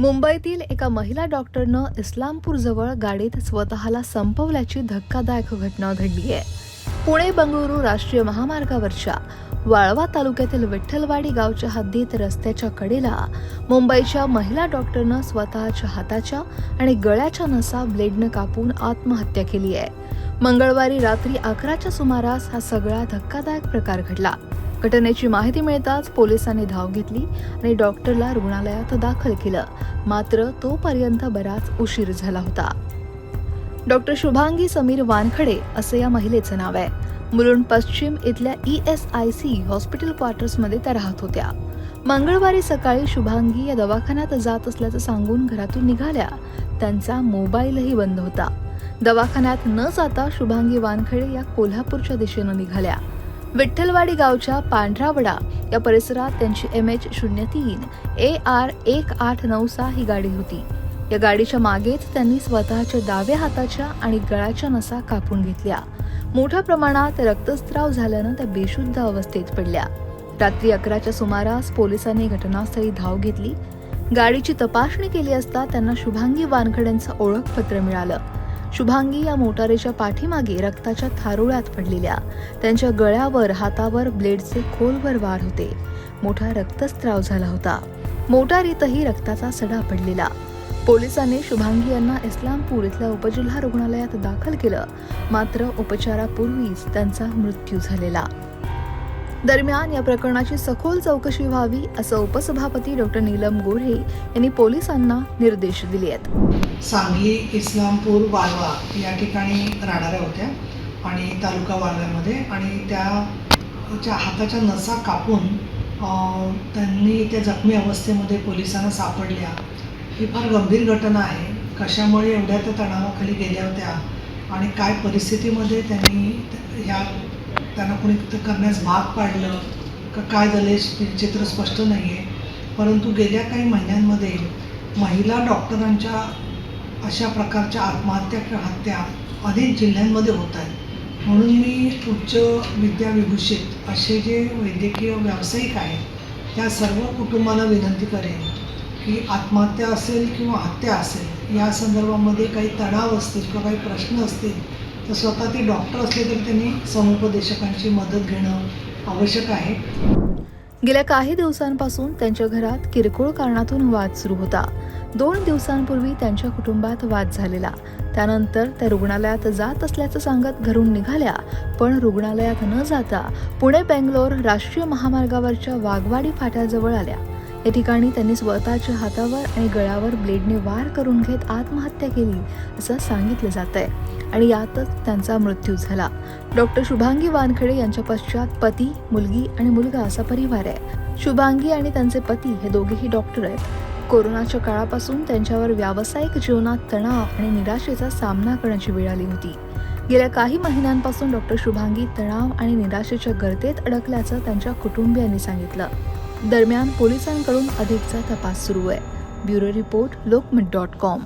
मुंबईतील एका महिला डॉक्टरनं इस्लामपूरजवळ गाडीत स्वतःला संपवल्याची धक्कादायक घटना घडली आहे. पुणे बंगळुरू राष्ट्रीय महामार्गावरच्या वाळवा तालुक्यातील विठ्ठलवाडी गावच्या हद्दीत रस्त्याच्या कडेला मुंबईच्या महिला डॉक्टरनं स्वतःच्या हाताच्या आणि गळ्याच्या नसा ब्लेडनं कापून आत्महत्या केली आहे. मंगळवारी रात्री अकराच्या सुमारास हा सगळा धक्कादायक प्रकार घडला. घटनेची माहिती मिळताच पोलिसांनी धाव घेतली आणि डॉक्टरला रुग्णालयात दाखल केलं. मात्र तोपर्यंत बराच उशीर झाला होता. डॉक्टर शुभांगी समीर वानखडे असं या महिलेचं नाव आहे. मुलुंड पश्चिम इथल्या E S I C hospital क्वार्टर्समध्ये त्या राहत होत्या. मंगळवारी सकाळी शुभांगी या दवाखान्यात जात असल्याचं सांगून घरातून निघाल्या. त्यांचा मोबाईलही बंद होता. दवाखान्यात न जाता शुभांगी वानखडे या कोल्हापूरच्या दिशेनं निघाल्या. विठ्ठलवाडी गावच्या पांढरावडा या परिसरात त्यांची एम एच शून्य तीन ए आर एक आठ नऊ सहा ही गाडी होती. या गाडीच्या मागेच त्यांनी स्वतःच्या डाव्या हाताच्या आणि गळाच्या नसा कापून घेतल्या. मोठ्या प्रमाणात रक्तस्त्राव झाल्यानं त्या बेशुद्ध अवस्थेत पडल्या. रात्री अकराच्या सुमारास पोलिसांनी घटनास्थळी धाव घेतली. गाडीची तपासणी केली असता त्यांना शुभांगी वानखड्यांचं ओळखपत्र मिळालं. शुभांगी या मोटारीच्या पाठीमागे रक्ताच्या थारोळ्यात पडलेल्या. त्यांच्या गळ्यावर हातावर ब्लेडचे खोलवर वाढ होते. मोठा रक्तस्त्राव झाला होता. मोटारीतही रक्ताचा सडा पडलेला. पोलिसांनी शुभांगी यांना इस्लामपूर इथल्या उपजिल्हा रुग्णालयात दाखल केलं. मात्र उपचारापूर्वीच त्यांचा मृत्यू झालेला. दरम्यान या प्रकरणाची सखोल चौकशी व्हावी असं उपसभापती डॉक्टर नीलम गोऱ्हे यांनी पोलिसांना निर्देश दिले आहेत. सांगली इस्लामपूर वाळवा या ठिकाणी राहणाऱ्या होत्या आणि तालुका वाळव्यामध्ये आणि त्याच्या हाताच्या नसा कापून त्यांनी त्या जखमी अवस्थेमध्ये पोलिसांना सापडल्या. ही फार गंभीर घटना आहे. कशामुळे एवढ्या त्या तणावाखाली गेल्या होत्या आणि काय परिस्थितीमध्ये त्यांनी ह्या त्यांना कुणी ते करण्यास भाग पाडलं का काय झाले चित्र स्पष्ट नाही आहे परंतु गेल्या काही महिन्यांमध्ये महिला डॉक्टरांच्या अशा प्रकारच्या आत्महत्या किंवा हत्या अनेक जिल्ह्यांमध्ये होत आहेत. म्हणून मी उच्च विद्याविभूषित असे जे वैद्यकीय व्यावसायिक आहेत त्या सर्व कुटुंबाला विनंती करेन की आत्महत्या असेल किंवा हत्या असेल या संदर्भामध्ये काही तणाव असतील किंवा काही प्रश्न असतील तर स्वतः ती डॉक्टर असले तरी त्यांनी समुपदेशकांची मदत घेणं आवश्यक आहे. गेल्या काही दिवसांपासून त्यांच्या घरात किरकोळ कारणातून वाद सुरू होता. दोन दिवसांपूर्वी त्यांच्या कुटुंबात वाद झालेला. त्यानंतर त्या रुग्णालयात जात असल्याचं सांगत घरून निघाल्या पण रुग्णालयात न जाता पुणे बेंगलोर राष्ट्रीय महामार्गावरच्या वाघवाडी फाट्याजवळ आल्या. या ठिकाणी त्यांनी स्वतःच्या हातावर आणि गळ्यावर ब्लेडने वार करून घेत आत्महत्या केली असं सांगितलं जात आहे आणि यातच त्यांचा मृत्यू झाला. डॉक्टर शुभांगी वानखेडे यांच्या पश्चात पती मुलगी आणि मुलगा असा परिवार आहे. शुभांगी आणि त्यांचे पती हे दोघेही डॉक्टर आहेत. कोरोनाच्या काळापासून त्यांच्यावर व्यावसायिक जीवनात तणाव आणि निराशेचा सामना करण्याची वेळ आली होती. गेल्या काही महिन्यांपासून डॉक्टर शुभांगी तणाव आणि निराशेच्या गर्तेत अडकल्याचं त्यांच्या कुटुंबियांनी सांगितलं. दरम्यान पोलिसांकडून अधिकचा तपास सुरू आहे. Bureau report Lokmat dot com.